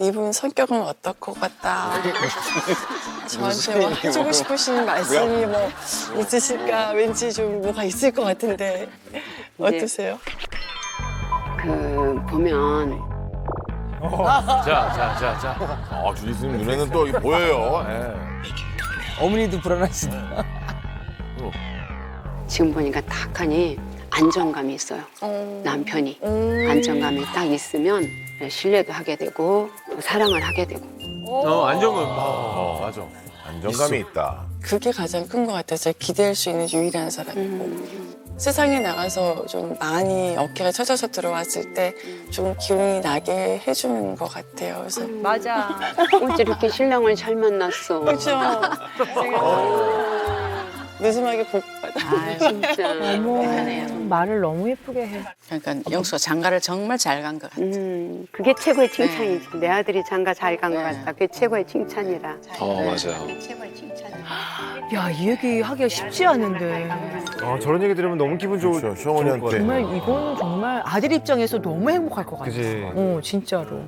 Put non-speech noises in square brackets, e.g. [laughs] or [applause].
이분 성격은 어떨 것 같다. [laughs] 저한테 뭐 해주고 싶으신 [laughs] 말씀이 뭐 있으실까? 왠지 좀 뭐가 있을 것 같은데 어떠세요? 그 보면 자, 자, 자, 자. 아, 주지스님 눈에는 또 이게 보여요. 예. 어머니도 불안하시다. 지금 보니까 딱하니 안정감이 있어요. 어. 남편이 음. 안정감이 딱 있으면 신뢰도 하게 되고 또 사랑을 하게 되고 어, 안정감. 어, 맞아. 안정감이 있다. 그게 가장 큰 것 같아요. 제가 기댈 수 있는 유일한 사람이고. 세상에 나가서 좀 많이 어깨가 쳐져서 들어왔을 때 좀 기운이 나게 해주는 것 같아요. 그래서 맞아. [laughs] 어째 이렇게 신랑을 잘 만났어. 그렇죠. [laughs] 느슨하게 복 받아. 아 진짜 [laughs] 대단해요. 말을 너무 예쁘게 해. 그러니까 영수가 장가를 정말 잘 간 것 같아. 음 그게 최고의 칭찬이지. 내 아들이 장가 잘 간 것 네. 같다. 그게 최고의 칭찬이라. 어 맞아요. 그게 최고의 칭찬이라. 야, 이 얘기 하기가 쉽지 않은데. 아, 저런 얘기 들으면 너무 기분 좋을 그렇죠. 좋을 것 시어머니한테. 같아요. 정말 이건 정말 아들 입장에서 너무 행복할 것 같아. 그지. 어, 진짜로.